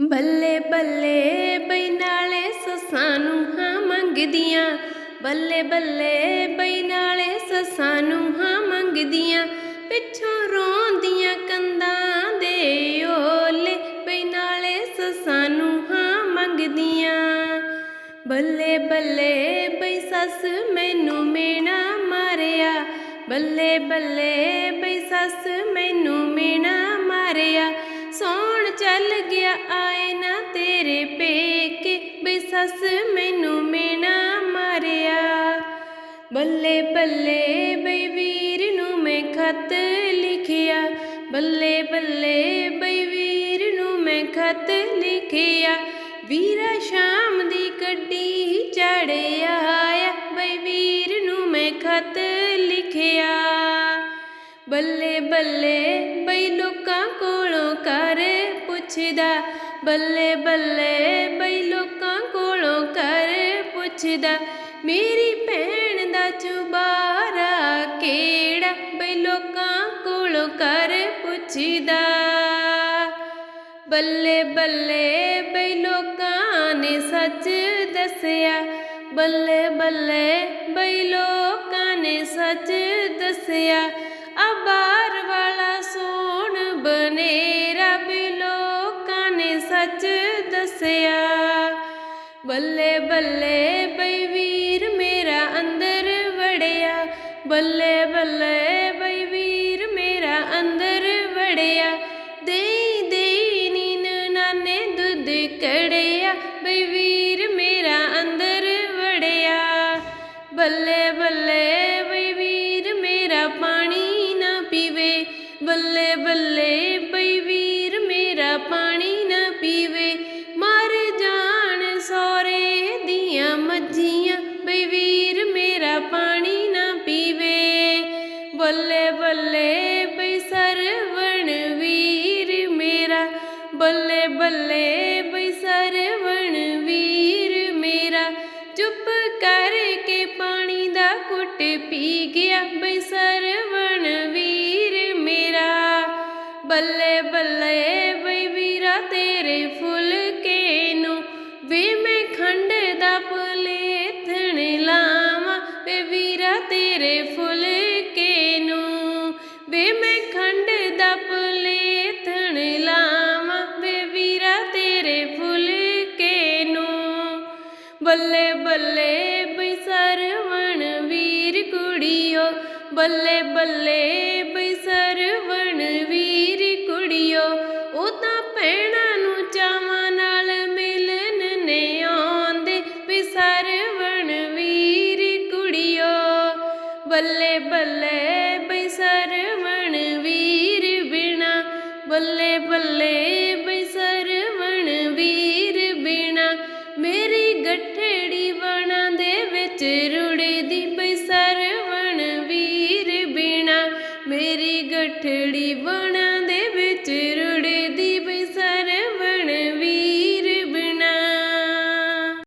ਬੱਲੇ ਬੱਲੇ ਬਈ ਨਾਲੇ ਸੱਸਾਂ ਨੂੰ ਹਾਂ ਮੰਗਦੀਆਂ। ਬੱਲੇ ਬੱਲੇ ਬਈ ਨਾਲੇ ਸੱਸਾਂ ਨੂੰ ਹਾਂ ਮੰਗਦੀਆਂ। ਪਿੱਛੋਂ ਰੋਂਦੀਆਂ ਕੰਦਾਂ ਦੇ ਓਲੇ ਬਈ ਨਾਲੇ ਸੱਸਾਂ ਨੂੰ ਹਾਂ ਮੰਗਦੀਆਂ। ਬੱਲੇ ਬੱਲੇ ਬਈ ਸੱਸ ਮੈਨੂੰ ਮੇਣਾ ਮਾਰਿਆ। ਬੱਲੇ ਬੱਲੇ ਬਈ ਸੱਸ ਮੈਨੂੰ ਮੇਣਾ ਮਾਰਿਆ। ਸੌਣ ਚੱਲ ਗਿਆ ਆਏ ਨਾ ਤੇਰੇ ਪੇਕੇ, ਬਈ ਸੱਸ ਮੈਨੂੰ ਮੇਣਾ ਮਾਰਿਆ। ਬੱਲੇ ਬੱਲੇ ਬਈ ਵੀਰ ਨੂੰ ਮੈਂ ਖਤ ਲਿਖਿਆ। ਬੱਲੇ ਬੱਲੇ ਬਈ ਵੀਰ ਨੂੰ ਮੈਂ ਖਤ ਲਿਖਿਆ। ਵੀਰਾ ਸ਼ਾਮ ਦੀ ਗੱਡੀ ਚੜਿਆ ਆਇਆ। ਬਈ ਵੀਰ ਨੂੰ ਮੈਂ ਖਤ ਲਿਖਿਆ। ਬੱਲੇ ਬੱਲੇ ਬਈ ਲੋਕਾਂ ਕੋਲੋਂ ਪੁੱਛਦਾ, ਬੱਲੇ ਬੱਲੇ ਬਈ ਲੋਕਾਂ ਕੋਲੋਂ ਕਰ ਪੁੱਛਦਾ, ਮੇਰੀ ਭੈਣ ਦਾ ਚੁਬਾਰਾ ਕਿਹੜਾ? ਬਈ ਲੋਕਾਂ ਕੋਲੋਂ ਕਰ ਪੁੱਛਦਾ। ਬੱਲੇ ਬੱਲੇ ਬਈ ਲੋਕਾਂ ਨੇ ਸੱਚ ਦੱਸਿਆ, ਬੱਲੇ ਬੱਲੇ ਬਈ ਲੋਕਾਂ ਨੇ ਸੱਚ ਦੱਸਿਆ। ਸੱਚ ਦੱਸਿਆ। ਬੱਲੇ ਬੱਲੇ ਬਈ ਵੀਰ ਮੇਰਾ ਅੰਦਰ ਵੜਿਆ। ਬੱਲੇ ਬੱਲੇ ਬਈ ਵੀਰ ਮੇਰਾ ਅੰਦਰ ਵੜਿਆ। ਦੇਈ ਦੇਈ ਨੀਨ ਨਾਨੇ ਦੁੱਧ ਕੜਿਆ। ਬਈ ਵੀਰ ਮੇਰਾ ਅੰਦਰ ਵੜਿਆ। ਬੱਲੇ ਬੱਲੇ ਬਈ ਵੀਰ ਮੇਰਾ ਪਾਣੀ ਨਾ ਪੀਵੇ। ਬੱਲੇ ਬੱਲੇ ਬਈ ਬੱਲੇ ਬੱਲੇ ਬਈ ਸਰਵਣ ਵੀਰ ਮੇਰਾ। ਬੱਲੇ ਬੱਲੇ ਬਈ ਸਰਵਣ ਵੀਰ ਮੇਰਾ। ਚੁੱਪ ਕਰਕੇ ਪਾਣੀ ਦਾ ਘੁੱਟ ਪੀ ਗਿਆ ਬਈ ਸਰਵਣ ਵੀਰ ਮੇਰਾ। ਬੱਲੇ ਬੱਲੇ ਵੇ ਮੈਂ ਖੰਡ ਦਾ ਪਲੇਥਣ ਲਾਵਾਂ, ਵੇ ਵੀਰਾ ਤੇਰੇ ਫੁਲਕੇ ਨੂੰ। ਬੱਲੇ ਬੱਲੇ ਬਈ ਸਰਵਣ ਵੀਰ ਕੁੜੀਓ, ਬੱਲੇ ਬੱਲੇ ਬਈ ਸਰਵਣ ਵੀਰ ਕੁੜੀਓ, ਉਹ ਤਾਂ ਭੈਣਾਂ ਨੂੰ ਚਾਵਾਂ ਨਾਲ ਮਿਲਣ ਨੇ ਆਉਂਦੇ ਵੀ ਸਰਵਣ ਵੀਰ ਕੁੜੀਓ। ਬੱਲੇ ਬੱਲੇ ਦੇ ਵਿੱਚ ਰੁੜਦੀ ਸਰਵਣ ਵੀਰ ਬਿਨਾ ਮੇਰੀ ਗਠੜੀ ਬਣਾ